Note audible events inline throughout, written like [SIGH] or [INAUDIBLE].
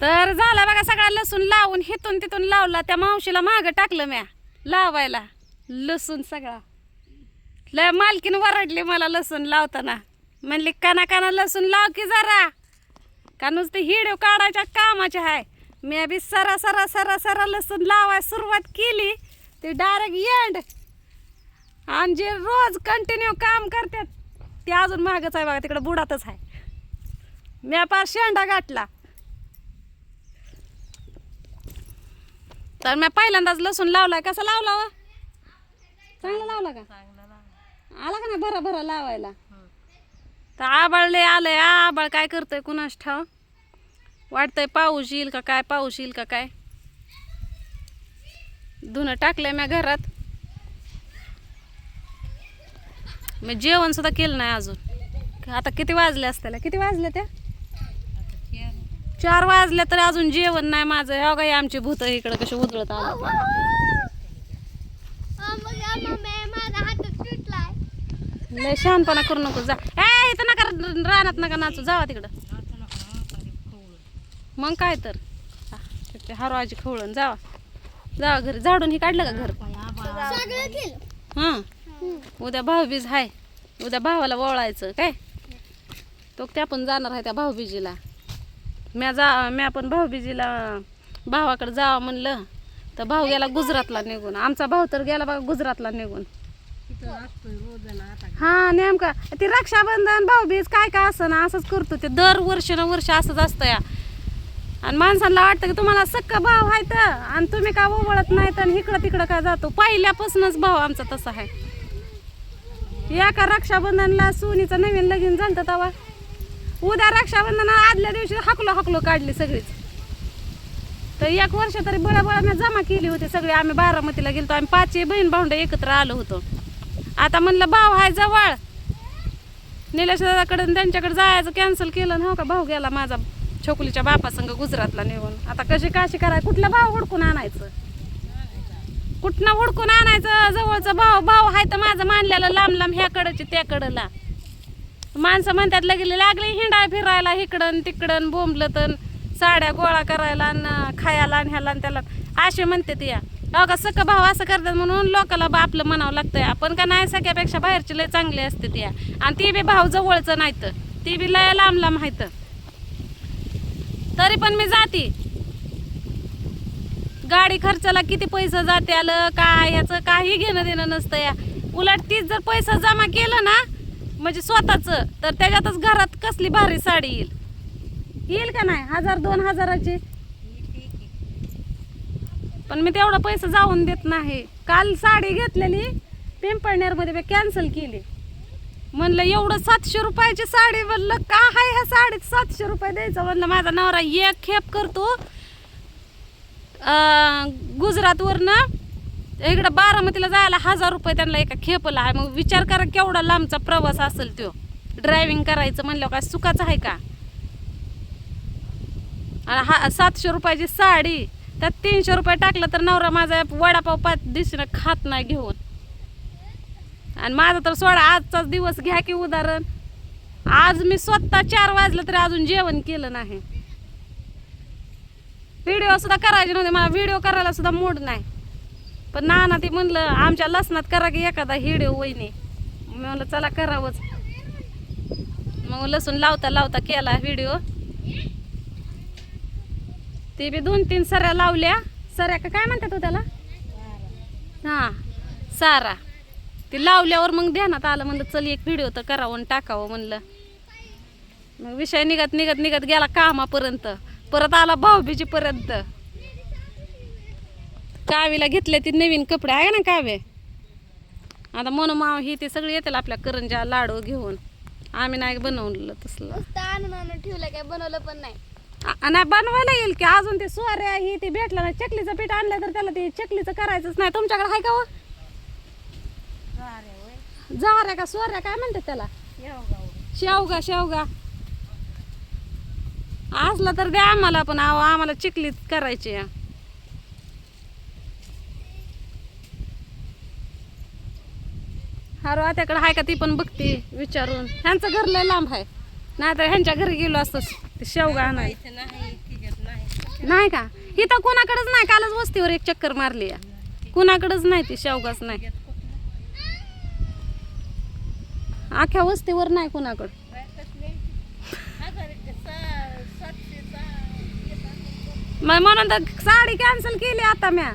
तर झाला बघा सगळा लसूण लावून हिथून तिथून लावला. त्या मावशीला मागं टाकलं म्या लावायला. लसूण सगळा. ल मालकीन वरडली मला लसूण लावताना. म्हणली काना काना लसूण लाव की जरा. का नुसते हिडिओ काढायच्या कामाचे आहे मी बी सरा सरा सरा सरा लसूण लावाय सुरुवात केली. ते डायरेक्ट एंड आणि जे रोज कंटिन्यू काम करतात ते अजून मागच आहे बघा तिकडं बुडातच आहे. मी पार शेंडा गाठला. तर मी पहिल्यांदाच लसूण लावलाय. कसा लावला वा? चांगला लावला का? आला का नाही भरा भरा लावायला? तर आबाळले आलंय. आबाळ काय करतंय कुणास ठाव? वाटतंय पाऊस येईल का काय? पाऊस येईल का काय? धुणं टाकलंय म्या घरात. मी जेवण सुद्धा केलं नाही अजून. आता किती वाजले असत्याला किती वाजले त्या चार वाजले तर अजून जेवण नाही माझं. ह्या काही आमची भूत इकडे कशी उधळत आलं. नाही शहाणपणा करू नको जा. ए इथं नका रानात नका नाचू जावा तिकडं. मग काय तर. हरवाजी खवळण जावा. जावा घरी. झाडून ही काढलं का घर? सगळं हां. उद्या भाऊबीज आहे उद्या भावाला ओळायचं काय? तो त्या पण जाणार आहे त्या भाऊबीजीला. म्या जा म्या पण भाऊबीजीला भावाकडे जावं म्हणलं तर भाऊ गेला गुजरातला निघून. आमचा भाऊ तर गेला बघा गुजरातला निघून. हा नेमका ते रक्षाबंधन भाऊबीज काय काय असं ना असंच करतो ते. दर वर्ष ना वर्ष असंच असतं या. आणि माणसांना वाटतं की तुम्हाला सक्क भाव आहे तर आणि तुम्ही का ओवळत नाही तर इकडं तिकडं काय जातो? पहिल्यापासूनच भाव आमचा तसा आहे. एका रक्षाबंधनला सोनीचं नवीन लगीन झालं तवा? उद्या रक्षाबंधन आदल्या दिवशी हकलो हकलो काढली सगळीच. तर एक वर्ष तरी बळा बळा जमा केली होती सगळी. आम्ही बारामतीला गेलो आम्ही पाचही बहीण भाऊंड एकत्र आलो होतो. आता म्हणलं भाव हाय जवळ. निलेश दादाकडे त्यांच्याकडे जायचं कॅन्सल केलं. ना हो का? भाऊ गेला माझा छोकलीच्या बापा संग गुजरातला निघून आता कशी काशी कराय? कुठला भाव हुडकून आणायचं? कुठनं हुडकून आणायचं? जवळचा भाव भाव आहे तर माझं मानलेलं लांब लांब ह्याकडची त्याकडला माणसं म्हणतात लगेले लागले हिंडा फिरायला इकडं आणि तिकडं आणि बोंबलं तर साड्या गोळा करायला आणि खायला आणि ह्याला आणि त्याला. असे म्हणते या. अहो का भाव असं करतात म्हणून लोकाला बा आपलं म्हणावं लागतं आपण का नाही सगळ्यापेक्षा बाहेरचे लय चांगले असते त्या आणि ती बी भाव जवळचं नाही तर ती बी लय लांब लांब आहेत. तरी पण मी जाते. गाडी खर्चाला किती पैसा जाते आलं? काय? याचं काही घेणं देणं नसतं या. उलट तीच जर पैसा जमा केलं ना म्हणजे स्वतःच. तर त्याच्यातच घरात कसली भारी साडी येईल? येईल का नाही? हजार दोन हजाराची. पण मी तेवढा पैसा जाऊन देत नाही. काल साडी घेतलेली पिंपळनेरमध्ये मी कॅन्सल केली. म्हणलं एवढं सातशे रुपयाची साडी म्हणलं का आहे ह्या साडीत सातशे रुपये द्यायचं? म्हणलं माझा नवरा एक खेप करतो. गुजरातवरनं इकडं बारामतीला जायला हजार रुपये त्यांना एका खेपला आहे. मग विचार करा केवढा लांबचा प्रवास असेल तो ड्रायव्हिंग करायचं म्हणलं काय सुखाचं आहे का? आणि हा सातशे रुपयाची साडी त्यात तीनशे रुपये टाकलं तर नवरा माझा वडापाव पाच दिवशीनं खात नाही घेऊन. आणि माझा तर सोडा आजचाच दिवस घ्या की उदाहरण. आज मी स्वतः चार वाजलं तरी अजून जेवण केलं नाही. व्हिडिओ सुद्धा करायचे नव्हते मला व्हिडिओ करायला सुद्धा मूड नाही. पण नाना ते म्हणलं आमच्या लसणात करा की एखादा व्हिडिओ वहिनी. मी म्हणलं चला करावंच. मग लसूण लावता लावता केला व्हिडिओ. ते बी दोन तीन सऱ्या लावल्या. सऱ्या का काय म्हणतात हो त्याला? हां सारा. ते लावल्यावर मग ध्यानात आलं म्हणलं चल एक व्हिडिओ तर करावं आणि टाकावं म्हणलं. मग विषय निघत निघत निघत गेला कामापर्यंत. परत आला भाऊबीजीपर्यंत. कावीला घेतले ती नवीन कपडे आहे ना कावे? आता मनोमाव ही ते सगळे येतील आपल्या करंजा लाडू घेऊन. आम्ही नाही बनवलं तसलं. नुसतं आणून आणून ठेवलं काय? बनवलं पण नाही. नाही बनवायला येईल की अजून ते सोऱ्या ही ते भेटलं ना चकलीचं पीठ आणलं तर त्याला ते चकलीचं करायचंच नाही. तुमच्याकडे आहे का हो? झाऱ्या का सोऱ्या काय म्हणतात त्याला? शेवगा शेवगा. असलं तर द्या आम्हाला पण आम्हाला चिकलीत करायची हारो त्याकडे आहे का ती पण बघते विचारून. ह्यांचं घर लय लांब आहे नाहीतर ह्यांच्या घरी गेलो असतो ते शेवगा नाही नाही का? इथं कुणाकडेच नाही कालच वस्तीवर एक चक्कर मारली. कुणाकडेच नाही ती शेवगाच नाही. अख्ख्या वस्तीवर नाही कुणाकडं. मग म्हणून तर साडी कॅन्सल केली आता म्या.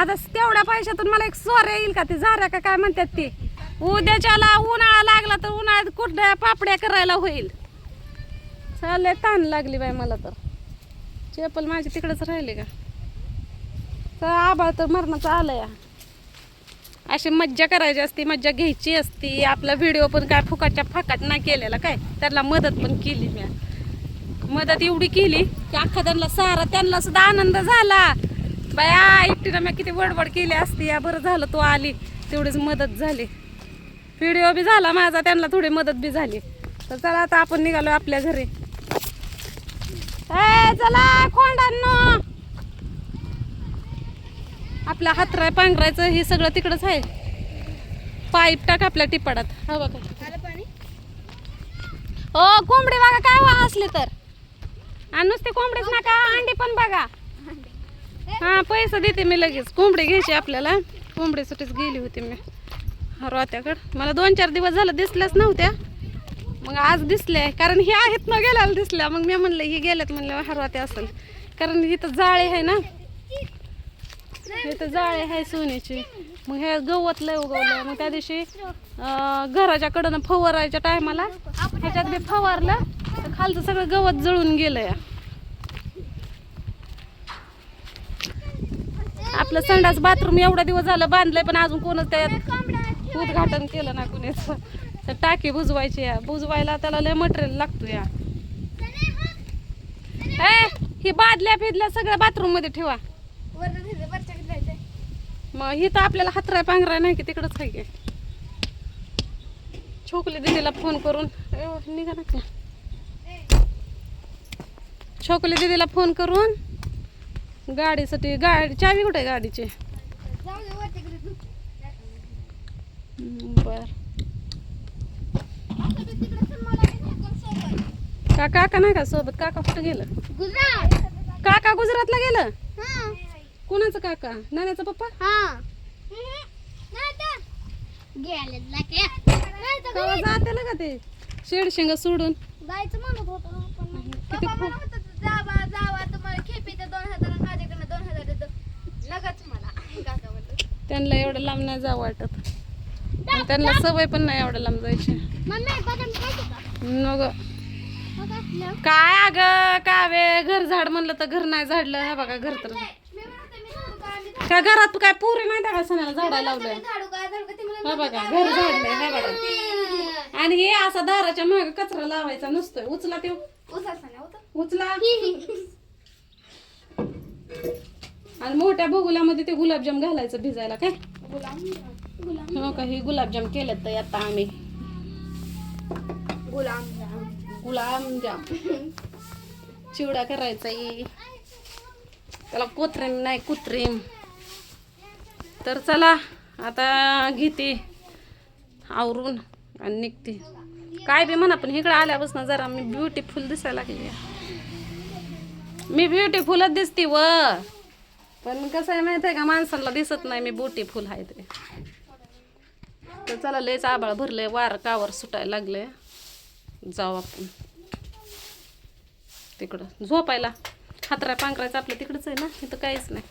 आता तेवढ्या पैशातून मला एक सोऱ्या येईल का? ती झाऱ्या का काय म्हणतात ती? उद्याच्याला उन्हाळा लागला तर उन्हाळ्यात कुठल्या पापड्या करायला होईल? चालले ताण लागली बाई मला तर. चेपल माझी तिकडंच राहिले का? तर आबाळ तर मरणाचं आलं या अशी मज्जा करायची असती मज्जा घ्यायची असती. आपला व्हिडिओ पण काय फुकाटच्या फाकाट नाही केलेला काय? त्याला मदत पण केली मी. मदत एवढी केली की अख्खा त्यांना सारा त्यांना सुद्धा आनंद झाला. बाया एकटीनं मी किती वडवड केली असती. या बरं झालं तू आली. तेवढीच मदत झाली. व्हिडिओ बी झाला माझा त्यांना थोडी मदत बी झाली. तर चला आता आपण निघालो आपल्या घरी. चला खोंडांनो. आपला हातराय पांघरायचं हे सगळं तिकडंच आहे. पाईप टाक आपल्या टिपाडात. हा बघा. पाणी हो कोंबडी बघा काय वा असले तर. आणि नुसते कोंबडीच नका अंडी पण बघा. हा पैसे देते मी लगेच. कोंबडी घ्यायची आपल्याला. कोंबडी सुटीच गेली होती मी. रोत्याकडं मला दोन चार दिवस झालं दिसल्याच नव्हत्या. मग आज दिसले. कारण हे आहेत ना गेल्याला दिसल्या. मग मी म्हणलं ही गेल्यात म्हणलं हरवात्या असेल. कारण इथं जाळे आहे ना. इथं जाळे आहे सोन्याची. मग हे गवत लय उगवलं मग त्या दिवशी घराच्या कडनं फवारायच्या टायमाला ह्याच्यात बी फवारलं तर खालचं सगळं गवत जळून गेलं या आपलं संडास बाथरूम एवढा दिवस झालं बांधलंय पण अजून कोणच त्यात उद्घाटन केलं ना कुणीच. तर टाकी बुजवायची या बुजवायला त्याला लय मटेरियल लागतो या. ए ही बादल्या फिदल्या सगळ्या बाथरूममध्ये ठेवा. मग ही तर आपल्याला हातराय पांघराय नाही की तिकडंच आहे की. छोकली दिदीला फोन करून. निघा ना छोकली दिदीला फोन करून. गाडीसाठी गाडी चावी कुठे गाडीची? बर. असं सोबत. का काका नाही का सोबत? काका कुठं गेलं? गुजरात काका गुजरातला गेलं? हा कोणाचं काका? नाण्याचा पप्पा? हा नाही का ते? शेड शेंगा सोडून. जायचं म्हणत होतो पण नाही. किती पप्पा खूप- म्हणत होते, जावा जावा तुम्हाला खेपीचं दोन हजार आणि माझ्याकडनं दोन हजार देतो नगच मला काका त्यांना एवढं लांब नाही जा वाटत. त्यांना सवय पण नाही एवढं लांब जायची. का मग. काय अगं कावे घर झाड म्हणलं तर घर नाही झाडलं. हा बघा घर तर का काय घरात काय पुरी नाही त्या सणाला झाडा लावलंय? का का हा बघा घर झाडलंय हा बघा. आणि हे असा दाराच्या मागे कचरा लावायचा नसतोय. उचला ते उचला [LAUGHS] आणि मोठ्या बगुल्यामध्ये ते गुलाबजाम घालायचं भिजायला काय? हो का? हे गुलाबजाम केलेत तर आता आम्ही. गुलाम गुलाबजाम. चिवडा करायचा त्याला कोथरीम नाही कुत्रीम तर चला आता घेते. आवरून आणि निघते. काय बी म्हणा पण इकडे आल्यापासून जरा मी ब्युटीफुल दिसायला लागली मी ब्युटीफुलच दिसते व. पण कसं आहे माहिती आहे का? माणसाला दिसत नाही मी ब्युटीफुल आहे ते. तर चला लयच आबाळ भरलंय वार कावर सुटायला लागले जाऊ आपण. तिकडं. झोपायला. हातराय पांघरायचं आपलं तिकडंच आहे ना? इथं काहीच नाही.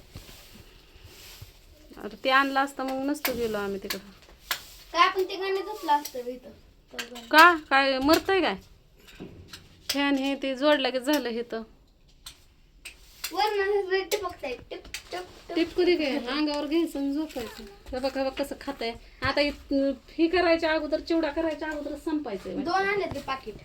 आता ते आणलं असतं मग नसतो गेलो आम्ही तिकडं. काय आपण ते गाणे झोपलं असतं इथं? का? काय मरतय काय? फॅन हे ते जोडलं की झालं हे तर. टिप टिपकुरी काय? अंगावर घ्यायचं आणि झोपायचं. हे बघ बघ कसं खात आता इ- करायच्या अगोदर चिवडा करायच्या अगोदर संपायचंय. दोन आणले ते पाकिट.